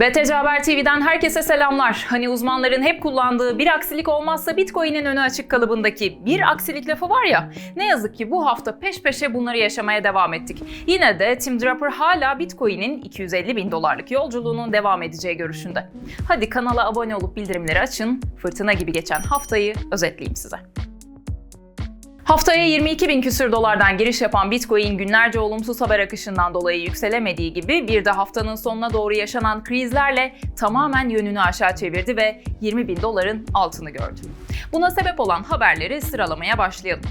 BTC Haber TV'den herkese selamlar. Hani uzmanların hep kullandığı bir aksilik olmazsa Bitcoin'in önü açık kalıbındaki bir aksilik lafı var ya. Ne yazık ki bu hafta peş peşe bunları yaşamaya devam ettik. Yine de Tim Draper hala Bitcoin'in 250 bin dolarlık yolculuğunun devam edeceği görüşünde. Hadi kanala abone olup bildirimleri açın. Fırtına gibi geçen haftayı özetleyeyim size. Haftaya 22 bin küsür dolardan giriş yapan Bitcoin günlerce olumsuz haber akışından dolayı yükselemediği gibi bir de haftanın sonuna doğru yaşanan krizlerle tamamen yönünü aşağı çevirdi ve 20 bin doların altını gördü. Buna sebep olan haberleri sıralamaya başlayalım.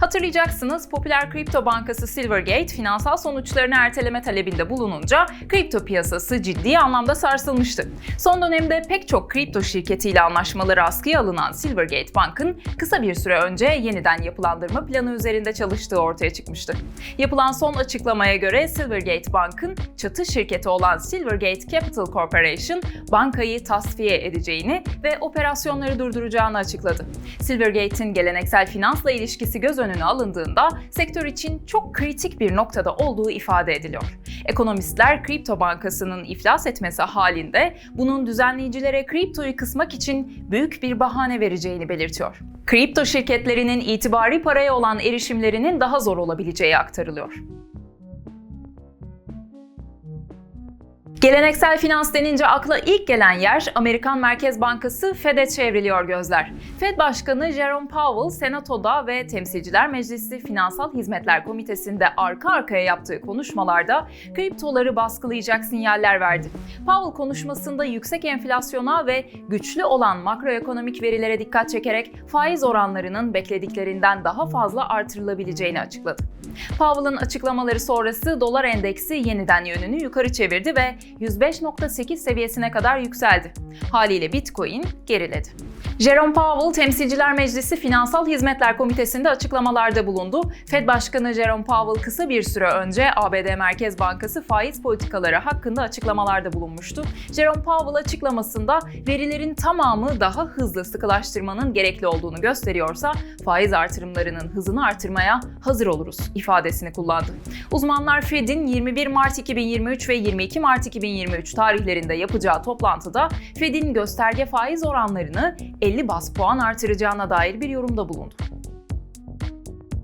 Hatırlayacaksınız popüler kripto bankası Silvergate finansal sonuçlarını erteleme talebinde bulununca kripto piyasası ciddi anlamda sarsılmıştı. Son dönemde pek çok kripto şirketiyle anlaşmaları askıya alınan Silvergate Bank'ın kısa bir süre önce yeniden yapılandırma planı üzerinde çalıştığı ortaya çıkmıştı. Yapılan son açıklamaya göre Silvergate Bank'ın çatı şirketi olan Silvergate Capital Corporation bankayı tasfiye edeceğini ve operasyonları durduracağını açıkladı. Silvergate'in geleneksel finansla ilişkisi göz önüne alındığında sektör için çok kritik bir noktada olduğu ifade ediliyor. Ekonomistler kripto bankasının iflas etmesi halinde bunun düzenleyicilere kriptoyu kısmak için büyük bir bahane vereceğini belirtiyor. Kripto şirketlerinin itibari paraya olan erişimlerinin daha zor olabileceği aktarılıyor. Geleneksel finans denince akla ilk gelen yer Amerikan Merkez Bankası Fed'e çevriliyor gözler. Fed Başkanı Jerome Powell, Senato'da ve Temsilciler Meclisi Finansal Hizmetler Komitesi'nde arka arkaya yaptığı konuşmalarda kriptoları baskılayacak sinyaller verdi. Powell konuşmasında yüksek enflasyona ve güçlü olan makroekonomik verilere dikkat çekerek faiz oranlarının beklediklerinden daha fazla artırılabileceğini açıkladı. Powell'ın açıklamaları sonrası dolar endeksi yeniden yönünü yukarı çevirdi ve 105.8 seviyesine kadar yükseldi. Haliyle Bitcoin geriledi. Jerome Powell, Temsilciler Meclisi Finansal Hizmetler Komitesi'nde açıklamalarda bulundu. Fed Başkanı Jerome Powell kısa bir süre önce ABD Merkez Bankası faiz politikaları hakkında açıklamalarda bulunmuştu. Jerome Powell açıklamasında verilerin tamamı daha hızlı sıkılaştırmanın gerekli olduğunu gösteriyorsa faiz artırımlarının hızını artırmaya hazır oluruz ifadesini kullandı. Uzmanlar Fed'in 21 Mart 2023 ve 22 Mart 2023 tarihlerinde yapacağı toplantıda Fed'in gösterge faiz oranlarını 50 bas puan artıracağına dair bir yorumda bulundu.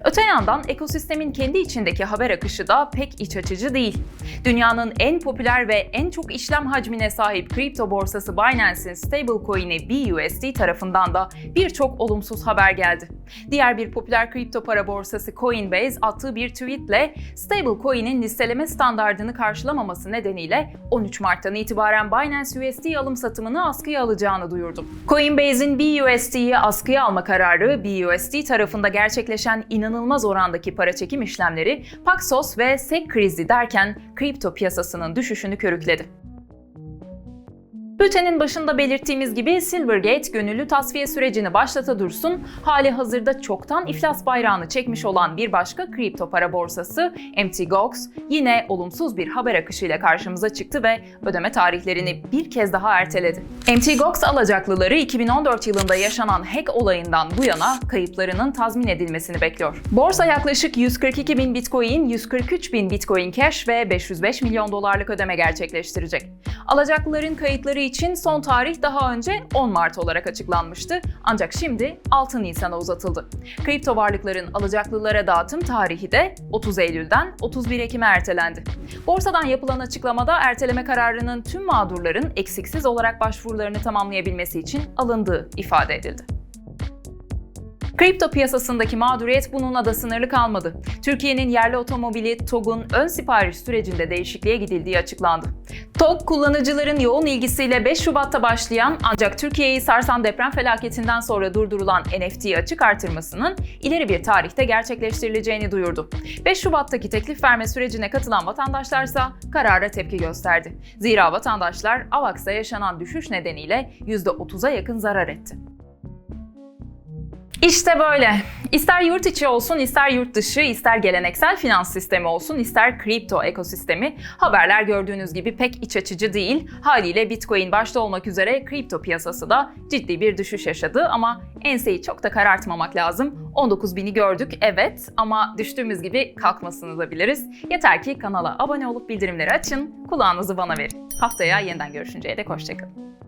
Öte yandan ekosistemin kendi içindeki haber akışı da pek iç açıcı değil. Dünyanın en popüler ve en çok işlem hacmine sahip kripto borsası Binance'in stablecoin'i BUSD tarafından da birçok olumsuz haber geldi. Diğer bir popüler kripto para borsası Coinbase attığı bir tweetle stablecoin'in listeleme standardını karşılamaması nedeniyle 13 Mart'tan itibaren Binance USD alım satımını askıya alacağını duyurdu. Coinbase'in BUSD'yi askıya alma kararı BUSD tarafında gerçekleşen inanılmaz orandaki para çekim işlemleri Paxos ve SEC krizi derken kripto piyasasının düşüşünü körükledi. Bültenin başında belirttiğimiz gibi Silvergate gönüllü tasfiye sürecini başlata dursun, hali hazırda çoktan iflas bayrağını çekmiş olan bir başka kripto para borsası Mt. Gox yine olumsuz bir haber akışıyla karşımıza çıktı ve ödeme tarihlerini bir kez daha erteledi. Mt. Gox alacaklıları 2014 yılında yaşanan hack olayından bu yana kayıplarının tazmin edilmesini bekliyor. Borsa yaklaşık 142 bin Bitcoin, 143 bin Bitcoin Cash ve 505 milyon dolarlık ödeme gerçekleştirecek. Alacaklıların kayıtları için son tarih daha önce 10 Mart olarak açıklanmıştı. Ancak şimdi 6 Nisan'a uzatıldı. Kripto varlıkların alacaklılara dağıtım tarihi de 30 Eylül'den 31 Ekim'e ertelendi. Borsadan yapılan açıklamada erteleme kararının tüm mağdurların eksiksiz olarak başvurularını tamamlayabilmesi için alındığı ifade edildi. Kripto piyasasındaki mağduriyet bununla da sınırlı kalmadı. Türkiye'nin yerli otomobili TOG'un ön sipariş sürecinde değişikliğe gidildiği açıklandı. TOG kullanıcıların yoğun ilgisiyle 5 Şubat'ta başlayan ancak Türkiye'yi sarsan deprem felaketinden sonra durdurulan NFT'yi açık artırmasının ileri bir tarihte gerçekleştirileceğini duyurdu. 5 Şubat'taki teklif verme sürecine katılan vatandaşlarsa karara tepki gösterdi. Zira vatandaşlar AVAX'ta yaşanan düşüş nedeniyle %30'a yakın zarar etti. İşte böyle. İster yurt içi olsun, ister yurt dışı, ister geleneksel finans sistemi olsun, ister kripto ekosistemi, haberler gördüğünüz gibi pek iç açıcı değil. Haliyle Bitcoin başta olmak üzere kripto piyasası da ciddi bir düşüş yaşadı ama enseyi çok da karartmamak lazım. 19.000'i gördük evet ama düştüğümüz gibi kalkmasını da biliriz. Yeter ki kanala abone olup bildirimleri açın, kulağınızı bana verin. Haftaya yeniden görüşünceye dek hoşçakalın.